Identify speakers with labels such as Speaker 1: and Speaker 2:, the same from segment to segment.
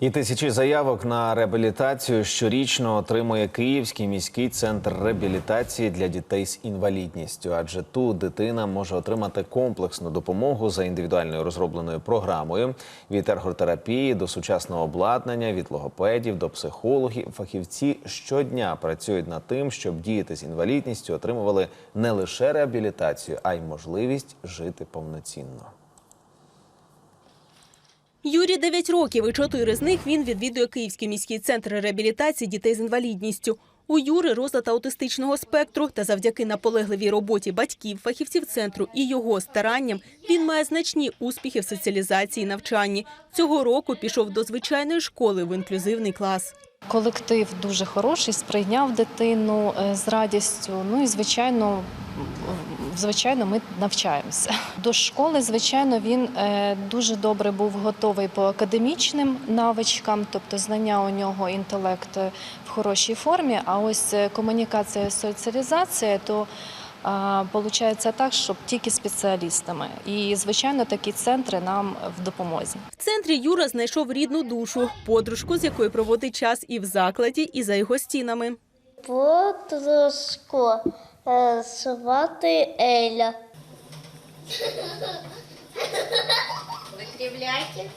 Speaker 1: І тисячі заявок на реабілітацію щорічно отримує Київський міський центр реабілітації для дітей з інвалідністю. Адже тут дитина може отримати комплексну допомогу за індивідуальною розробленою програмою від ерготерапії до сучасного обладнання, від логопедів до психологів. Фахівці щодня працюють над тим, щоб діти з інвалідністю отримували не лише реабілітацію, а й можливість жити повноцінно.
Speaker 2: Юрі 9 років, і чотири з них він відвідує Київський міський центр реабілітації дітей з інвалідністю. У Юри розлад аутистичного спектру, та завдяки наполегливій роботі батьків, фахівців центру і його старанням він має значні успіхи в соціалізації і навчанні. Цього року пішов до звичайної школи в інклюзивний клас.
Speaker 3: Колектив дуже хороший, сприйняв дитину е, з радістю. Ну і звичайно, звичайно, ми навчаємося. До школи, звичайно, він е, дуже добре був готовий по академічним навичкам, тобто знання у нього інтелект е, в хорошій формі. А ось е, комунікація, соціалізація, то Получається так, щоб тільки спеціалістами. І, звичайно, такі центри нам в допомозі.
Speaker 2: В центрі Юра знайшов рідну душу, подружку, з якою проводить час і в закладі, і за його стінами.
Speaker 4: Подружку е, Еля. Викривляйте.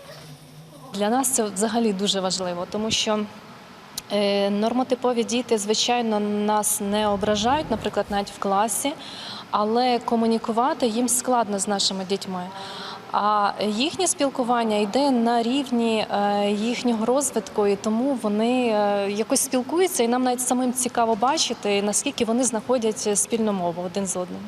Speaker 3: Для нас це взагалі дуже важливо, тому що е, нормотипові діти, звичайно, нас не ображають, наприклад, навіть в класі, але комунікувати їм складно з нашими дітьми. А їхнє спілкування йде на рівні е, їхнього розвитку, і тому вони е, якось спілкуються, і нам навіть самим цікаво бачити, наскільки вони знаходять спільну мову один з одним.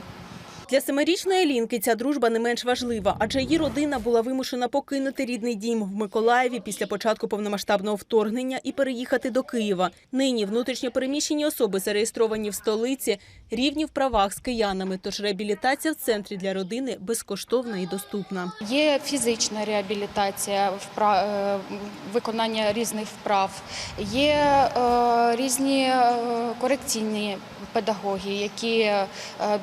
Speaker 2: Для семирічної Лінки ця дружба не менш важлива, адже її родина була вимушена покинути рідний дім в Миколаєві після початку повномасштабного вторгнення і переїхати до Києва. Нині внутрішньо переміщені особи, зареєстровані в столиці, рівні в правах з киянами. Тож реабілітація в центрі для родини безкоштовна і доступна.
Speaker 5: Є фізична реабілітація, е, виконання різних вправ, є е, різні е, корекційні педагоги, які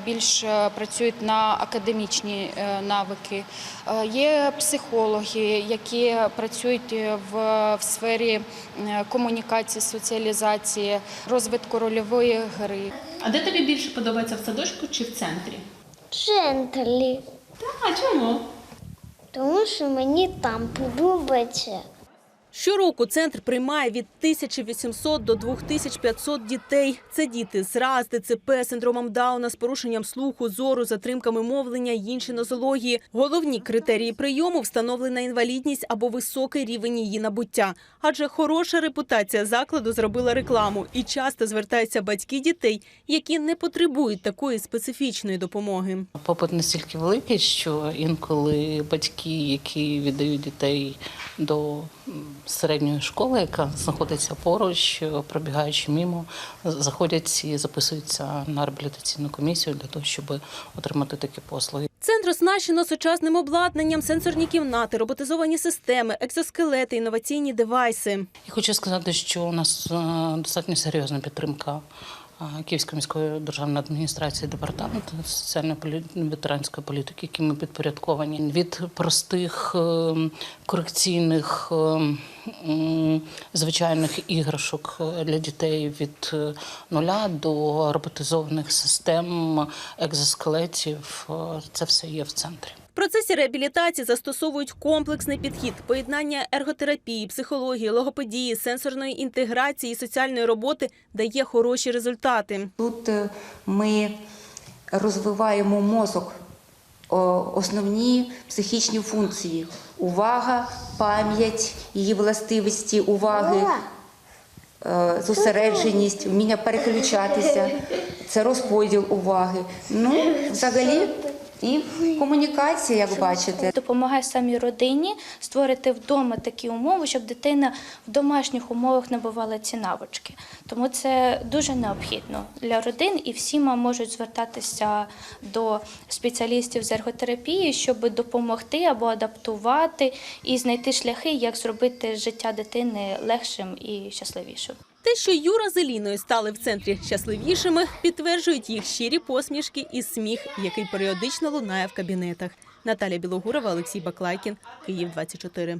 Speaker 5: більш е, працюють на академічні е, навики. Е, Є психологи, які працюють в, в сфері е, комунікації, соціалізації, розвитку рольової гри.
Speaker 6: А де тобі більше подобається в садочку чи в центрі?
Speaker 4: Джентлі.
Speaker 6: А чому?
Speaker 4: Тому що мені там подобається.
Speaker 2: Щороку центр приймає від 1800 до 2500 дітей. Це діти з РАЗ, ДЦП, синдромом Дауна, з порушенням слуху, зору, затримками мовлення й інші нозології. Головні критерії прийому встановлена інвалідність або високий рівень її набуття. Адже хороша репутація закладу зробила рекламу і часто звертаються батьки дітей, які не потребують такої специфічної допомоги.
Speaker 7: Попит настільки великий, що інколи батьки, які віддають дітей до середньої школи, яка знаходиться поруч, е, пробігаючи мимо, заходять і записуються на реабілітаційну комісію для того, щоб отримати такі послуги.
Speaker 2: Центр оснащено сучасним обладнанням, сенсорні кімнати, роботизовані системи, екзоскелети, інноваційні девайси.
Speaker 7: Я хочу сказати, що у нас е, достатньо серйозна підтримка Київської міської державної адміністрації департаменту соціальної полі... ветеранської політики, які ми підпорядковані від простих е, корекційних е, м, звичайних іграшок е, для дітей від е, нуля до роботизованих систем, екзоскелетів. Е, Це все є в центрі.
Speaker 2: В процесі реабілітації застосовують комплексний підхід, поєднання ерготерапії, психології, логопедії, сенсорної інтеграції і соціальної роботи дає хороші результати.
Speaker 8: Тут ми розвиваємо мозок, основні психічні функції: увага, пам'ять, її властивості уваги, е, зосередженість, вміння переключатися, це розподіл уваги. Ну, взагалі, і комунікація, як бачите.
Speaker 9: допомагає самій родині створити вдома такі умови, щоб дитина в домашніх умовах набувала ці навички. Тому це дуже необхідно для родин, і всі можуть звертатися до спеціалістів з ерготерапії, щоб допомогти або адаптувати і знайти шляхи, як зробити життя дитини легшим і щасливішим.
Speaker 2: Те, що Юра з Еліною стали в центрі щасливішими, підтверджують їх щирі посмішки і сміх, який періодично лунає в кабінетах. Наталя Білогурова, Олексій Баклайкін, Київ 24.